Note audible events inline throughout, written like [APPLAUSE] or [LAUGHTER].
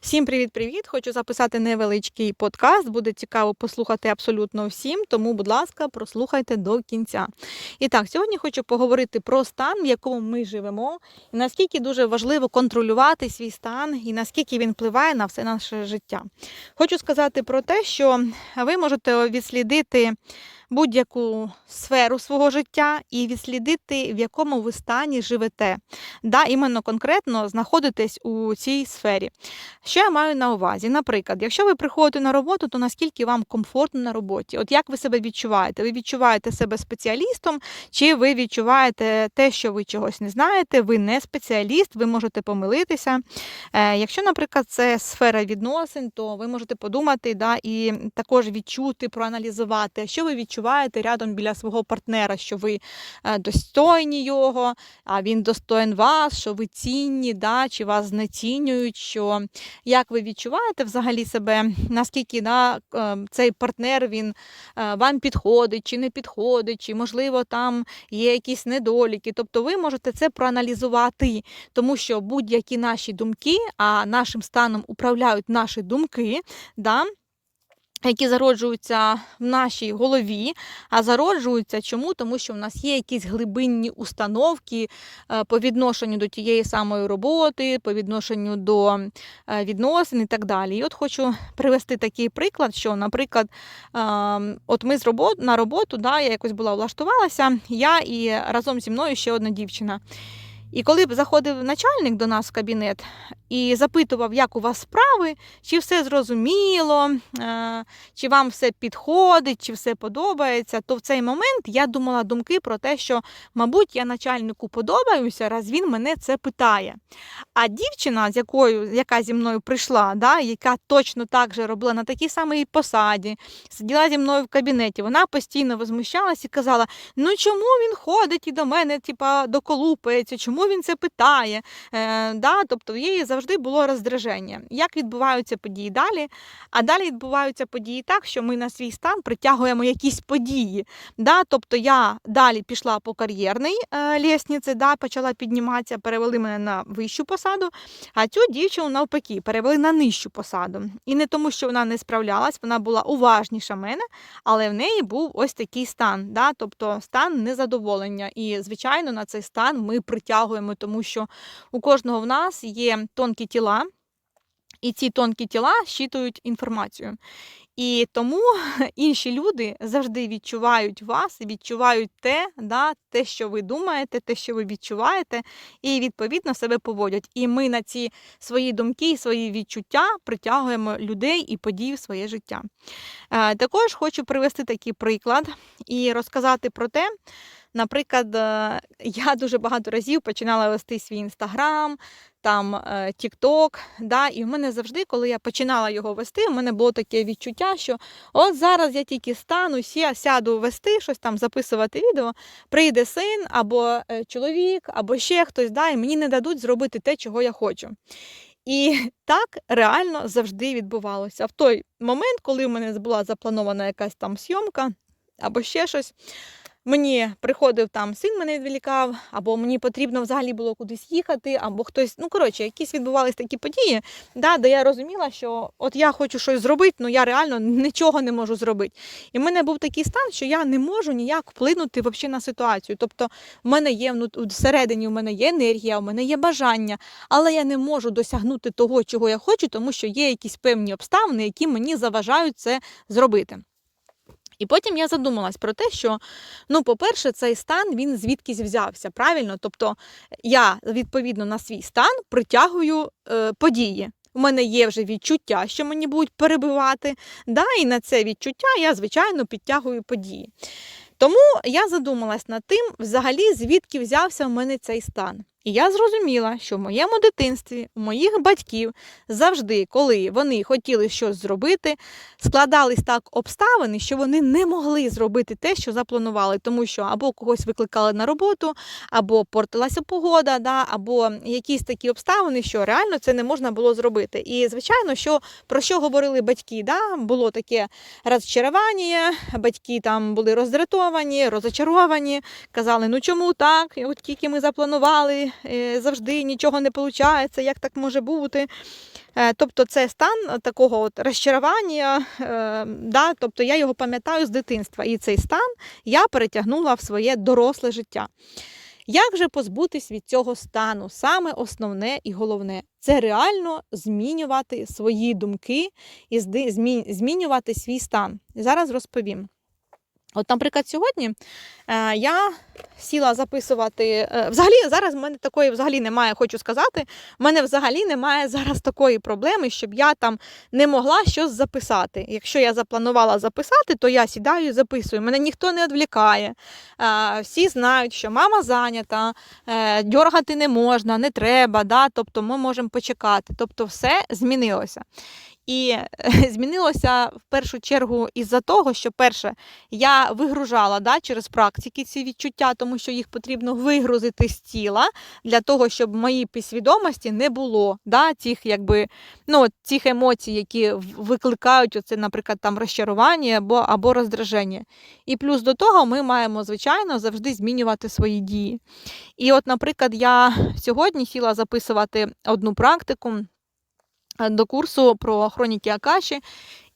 Всім привіт-привіт! Хочу записати невеличкий подкаст. Буде цікаво послухати абсолютно всім, тому, будь ласка, прослухайте до кінця. І так, сьогодні хочу поговорити про стан, в якому ми живемо, і наскільки дуже важливо контролювати свій стан, і наскільки він впливає на все наше життя. Хочу сказати про те, що ви можете відслідити будь-яку сферу свого життя і відслідити, в якому ви стані живете. Да, іменно конкретно знаходитесь у цій сфері. Що я маю на увазі? Наприклад, якщо ви приходите на роботу, то наскільки вам комфортно на роботі? От як ви себе відчуваєте? Ви відчуваєте себе спеціалістом, чи ви відчуваєте те, що ви чогось не знаєте, ви не спеціаліст, ви можете помилитися. Е, Якщо, наприклад, це сфера відносин, то ви можете подумати да, і також відчути, проаналізувати, що ви відчуваєте рядом біля свого партнера, що ви е, достойні його, а він достоин вас, що ви цінні, да, чи вас знецінюють, що як ви відчуваєте взагалі себе, наскільки да, е, цей партнер він е, вам підходить чи не підходить, чи можливо там є якісь недоліки. Тобто ви можете це проаналізувати, тому що будь-які наші думки, а нашим станом управляють наші думки. Да, які зароджуються в нашій голові, а зароджуються чому? Тому що в нас є якісь глибинні установки е, по відношенню до тієї самої роботи, по відношенню до е, відносин і так далі. І от хочу привести такий приклад, що, наприклад, ем, от ми з робот, на роботу, да, я якось була влаштувалася, я і разом зі мною ще одна дівчина. І коли б заходив начальник до нас в кабінет і запитував, як у вас справи, чи все зрозуміло, е, чи вам все підходить, чи все подобається, то в цей момент я думала думки про те, що, мабуть, я начальнику подобаюся, раз він мене це питає. А дівчина, з якою, яка зі мною прийшла, да, яка точно так же робила на такій самій посаді, сиділа зі мною в кабінеті, вона постійно возмущалась і казала: ну чому він ходить і до мене, типа, доколупається, чому він це питає? Е, да, Тобто в її завжди було роздраження. Як відбуваються події далі? А далі відбуваються події так, що ми на свій стан притягуємо якісь події. Да? Тобто я далі пішла по кар'єрній е, лісниці, да, почала підніматися, перевели мене на вищу посаду, а цю дівчину навпаки перевели на нижчу посаду. І не тому, що вона не справлялась, вона була уважніша мене, але в неї був ось такий стан, да? тобто стан незадоволення. І, звичайно, на цей стан ми притягуємо, тому що у кожного в нас є тонкі тіла, і ці тонкі тіла щитують інформацію. І тому [LAUGHS] інші люди завжди відчувають вас відчувають те, да, те, що ви думаєте, те, що ви відчуваєте, і відповідно себе поводять. І ми на ці свої думки і свої відчуття притягуємо людей і події в своє життя. Е, Також хочу привести такий приклад і розказати про те. Наприклад, е, я дуже багато разів починала вести свій інстаграм, там Тікток. Да, і в мене завжди, коли я починала його вести, у мене було таке відчуття, що от зараз я тільки стану, ся, сяду вести, щось там записувати відео, прийде син або е, чоловік, або ще хтось, да, і мені не дадуть зробити те, чого я хочу. І так реально завжди відбувалося. В той момент, коли в мене була запланована якась там зйомка або ще щось. Мені приходив там син, мене відволікав, або мені потрібно взагалі було кудись їхати, або хтось. Ну, коротше, якісь відбувалися такі події, да, де я розуміла, що от я хочу щось зробити, але я реально нічого не можу зробити. І в мене був такий стан, що я не можу ніяк вплинути взагалі на ситуацію. Тобто, в мене є всередині, в мене є енергія, у мене є бажання, але я не можу досягнути того, чого я хочу, тому що є якісь певні обставини, які мені заважають це зробити. І потім я задумалась про те, що, ну, по-перше, цей стан він звідкись взявся, правильно? Тобто я відповідно на свій стан притягую е, події. У мене є вже відчуття, що мені будуть перебивати. Да, І на це відчуття я, звичайно, підтягую події. Тому я задумалась над тим, взагалі, звідки взявся в мене цей стан. І я зрозуміла, що в моєму дитинстві, у моїх батьків завжди, коли вони хотіли щось зробити, складались так обставини, що вони не могли зробити те, що запланували, тому що або когось викликали на роботу, або портилася погода, да, або якісь такі обставини, що реально це не можна було зробити. І, звичайно, що про що говорили батьки? Да? Було таке розчарування, батьки там були роздратовані, розочаровані, казали, ну чому так? От тільки ми запланували. Е, завжди нічого не виходить, як так може бути. Е, Тобто це стан такого от розчарування, е, да, тобто я його пам'ятаю з дитинства. І цей стан я перетягнула в своє доросле життя. Як же позбутись від цього стану? Саме основне і головне це реально змінювати свої думки і змінювати свій стан. Зараз розповім. От, наприклад, сьогодні е, я сіла записувати. Е, взагалі, зараз в мене такої взагалі немає, хочу сказати. В мене взагалі немає зараз такої проблеми, щоб я там не могла щось записати. Якщо я запланувала записати, то я сідаю і записую. Мене ніхто не відвлікає. Е, всі знають, що мама зайнята, е, дьоргати не можна, не треба. Да? Тобто ми можемо почекати. Тобто, все змінилося. І е, [LAUGHS] змінилося в першу чергу із-за того, що перше, я вигружала да, через практики ці відчуття, тому що їх потрібно вигрузити з тіла для того, щоб в моїй підсвідомості не було да, цих, якби, ну, цих емоцій, які викликають оце, наприклад, там розчарування або, або роздраження. І плюс до того ми маємо, звичайно, завжди змінювати свої дії. І от, наприклад, я сьогодні сіла записувати одну практику до курсу про хроніки Акаші.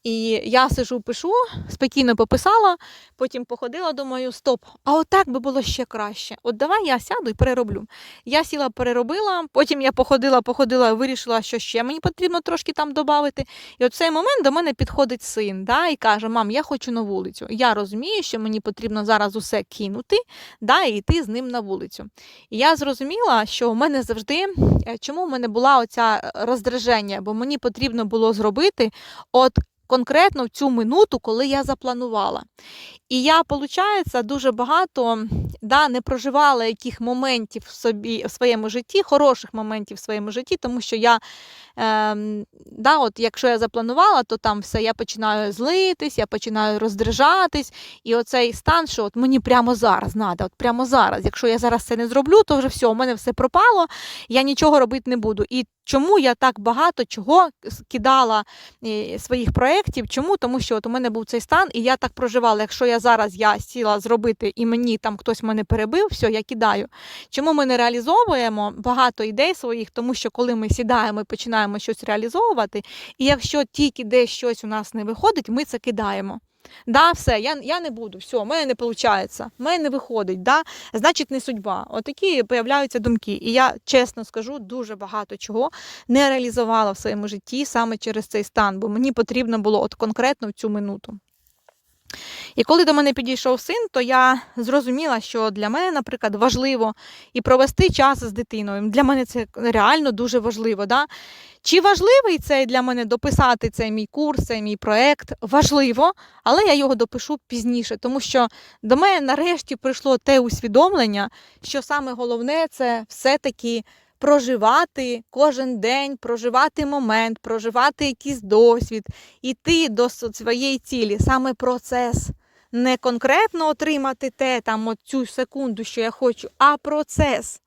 І я сижу, пишу, спокійно пописала, потім походила, думаю, стоп, а отак би було ще краще. От давай я сяду і перероблю. Я сіла, переробила, потім я походила, походила, вирішила, що ще мені потрібно трошки там додати. І от в цей момент до мене підходить син да, і каже: Мам, я хочу на вулицю. Я розумію, що мені потрібно зараз усе кинути да, і йти з ним на вулицю. І я зрозуміла, що в мене завжди, е, чому в мене була оця е, роздраження, бо мені потрібно було зробити от конкретно в цю минуту, коли я запланувала. І я, виходить, дуже багато да, не проживала яких моментів в собі в своєму житті, хороших моментів в своєму житті, тому що я, ем, да, от, якщо я запланувала, то там все, я починаю злитись, я починаю роздражатись. І оцей стан, що от мені прямо зараз треба, от прямо зараз. Якщо я зараз це не зроблю, то вже все, у мене все пропало, я нічого робити не буду. І чому я так багато чого кидала е, своїх проєктів? Чому? Тому що от у мене був цей стан, і я так проживала. Якщо я зараз я сіла зробити і мені там хтось мене перебив, все, я кидаю. Чому ми не реалізовуємо багато ідей своїх? Тому що коли ми сідаємо і починаємо щось реалізовувати, і якщо тільки десь щось у нас не виходить, ми це кидаємо. Да, все, я, я не буду, все, в мене не виходить, в мене не виходить, да, значить не судьба. Отакі появляються думки. І я чесно скажу, дуже багато чого не реалізувала в своєму житті саме через цей стан, бо мені потрібно було от конкретно в цю минуту. І коли до мене підійшов син, то я зрозуміла, що для мене, наприклад, важливо і провести час з дитиною. Для мене це реально дуже важливо. Да? Чи важливий цей для мене дописати цей мій курс, цей мій проект? Важливо, але я його допишу пізніше, тому що до мене нарешті прийшло те усвідомлення, що саме головне це все-таки проживати кожен день, проживати момент, проживати якийсь досвід, іти до своєї цілі, саме процес. Не конкретно отримати те, там, от цю секунду, що я хочу, а процес.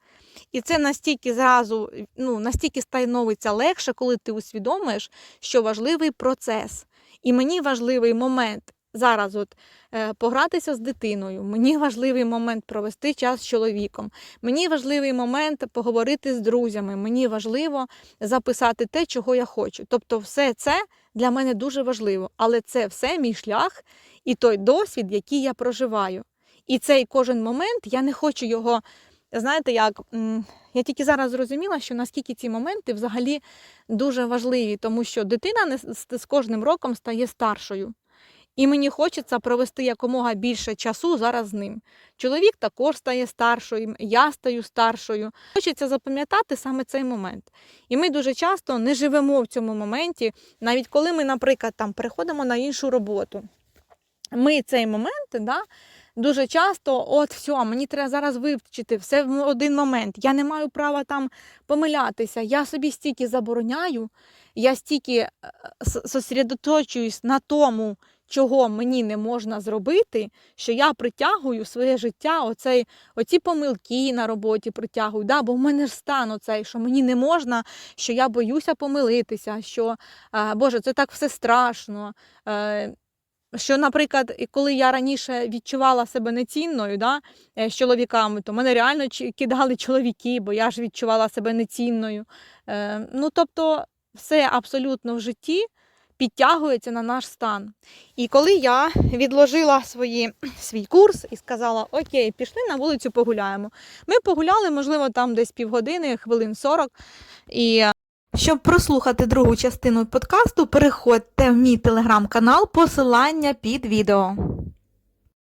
І це настільки зразу, ну, настільки становиться легше, коли ти усвідомиш, що важливий процес. І мені важливий момент зараз от, е, погратися з дитиною, мені важливий момент провести час з чоловіком, мені важливий момент поговорити з друзями, мені важливо записати те, чого я хочу. Тобто, все це для мене дуже важливо, але це все мій шлях і той досвід, який я проживаю. І цей кожен момент я не хочу його. Знаєте, як я тільки зараз зрозуміла, що наскільки ці моменти взагалі дуже важливі, тому що дитина з- кожним роком стає старшою. І мені хочеться провести якомога більше часу зараз з ним. Чоловік також стає старшою, я стаю старшою. Хочеться запам'ятати саме цей момент. І ми дуже часто не живемо в цьому моменті, навіть коли ми, наприклад, там переходимо на іншу роботу. Ми цей момент, да, дуже часто, от все, мені треба зараз вивчити все в один момент. Я не маю права там помилятися. Я собі стільки забороняю, я стільки е, сосредоточуюсь на тому, чого мені не можна зробити, що я притягую своє життя оцей, оці помилки на роботі притягую. Да? Бо в мене ж стан оцей, що мені не можна, що я боюся помилитися, що Боже, це так все страшно. Е, що, наприклад, коли я раніше відчувала себе нецінною да, е, з чоловіками, то мене реально кидали чоловіки, бо я ж відчувала себе нецінною. Е, ну, тобто, все абсолютно в житті підтягується на наш стан. І коли я відложила свої, свій курс і сказала: Окей, пішли на вулицю, погуляємо. Ми погуляли, можливо, там десь півгодини, хвилин 40. І е, щоб прослухати другу частину подкасту, переходьте в мій телеграм-канал, посилання під відео.